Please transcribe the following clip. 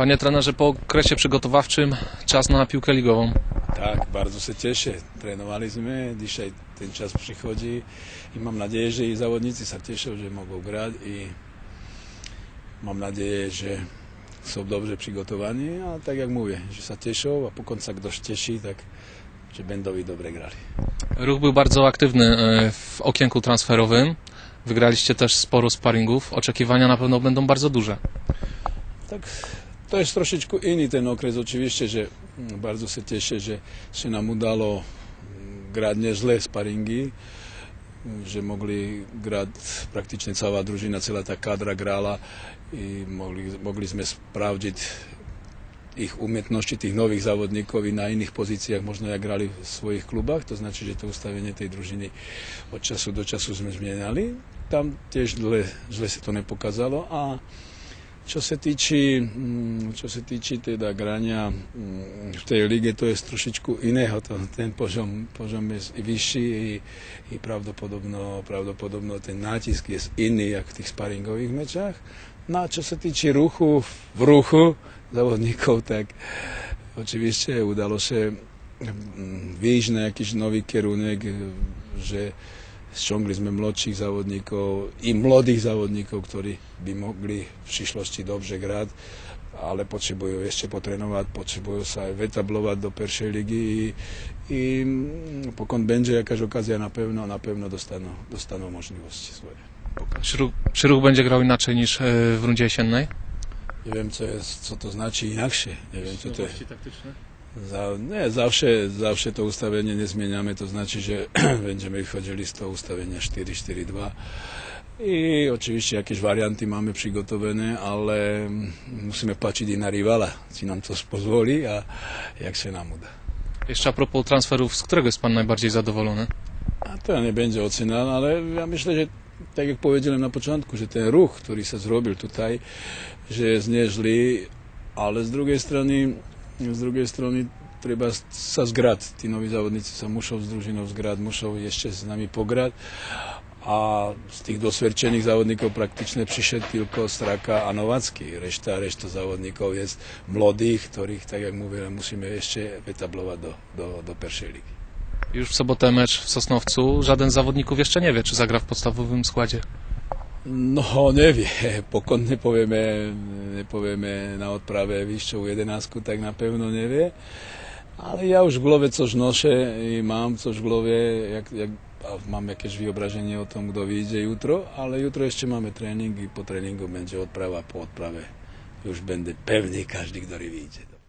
Panie trenerze, po okresie przygotowawczym czas na piłkę ligową. Tak, bardzo się cieszę. Trenowaliśmy, dzisiaj ten czas przychodzi i mam nadzieję, że i zawodnicy się cieszą, że mogą grać i mam nadzieję, że są dobrze przygotowani, a tak jak mówię, że się cieszą, a po końcu jak dość cieszy, tak że będą i dobre grali. Ruch był bardzo aktywny e, w okienku transferowym. Wygraliście też sporo sparingów. Oczekiwania na pewno będą bardzo duże. Tak, To jest trošičku inny ten okres, oczywiście, že hm, bardzo się cieszę, że się nam udalo hm, grać nieźle sparingi, hm, že mogli grať praktične celá družina, celá tá kadra grála i mogli, mogli sme spravdiť ich umietnosti tých nových závodníkov i na iných pozíciách možno jak grali v svojich klubách, to znači, že to ustavenie tej družiny od času do času sme zmenali. Tam tiež zle, zle sa to nepokázalo a čo sa týči, mm, čo sa týči teda grania mm, v tej lige, to je trošičku iného. To, ten požom, požom je vyšší i, i pravdopodobno, pravdopodobno ten nátisk je iný, jak v tých sparingových mečách. No a čo sa týči ruchu, v ruchu zawodników, tak oczywiście udało się wyjść na jakiś nowy kierunek, że ściągliśmy młodszych zawodników i młodych zawodników, którzy by mogli w przyszłości dobrze grać, ale potrzebują jeszcze potrenować, potrzebują się wytablować do pierwszej ligi i, i mm, pokąd będzie jakaś okazja, na pewno, na pewno dostaną, dostaną możliwości swoje. Czy ruch, czy ruch będzie grał inaczej niż e, w rundzie jesiennej? Nie wiem, co, jest, co to znaczy inaczej. Nie wiem, co to jest. Za, nie, zawsze, zawsze to ustawienie nie zmieniamy, to znaczy, że będziemy wchodzili z to ustawienia 4-4-2 i oczywiście jakieś warianty mamy przygotowane, ale musimy patrzeć i na rywala, czy nam to pozwoli, a jak się nam uda. Jeszcze a propos transferów, z którego jest Pan najbardziej zadowolony? A to nie będzie ocena, ale ja myślę, że tak jak powiedziałem na początku, że ten ruch, który się zrobił tutaj, że jest nieźle, ale z drugiej strony, z drugiej strony trzeba sa zgrać. Ci nowi zawodnicy sa muszą z drużyną zgrać, muszą jeszcze z nami pograć. A z tych doświadczonych zawodników praktycznie przyszedł tylko Straka a Nowacki. Reszta, reszta zawodników jest młodych, których, tak jak mówię, musimy jeszcze wytablować do, do, do ligi. Już w sobotę mecz w Sosnowcu. Żaden z zawodników jeszcze nie wie, czy zagra w podstawowym składzie. No nevie, pokud nepovieme, nepovieme na odprave vyššou jedenáctku, tak napevno nevie. Ale ja už v glove což noše mám což v glove, jak, jak, mám jakieś wyobrażenie o tom, kto vyjde jutro, ale jutro ešte máme tréning i po tréningu będzie odprava po odprave. Już będę pewny każdy, który wyjdzie.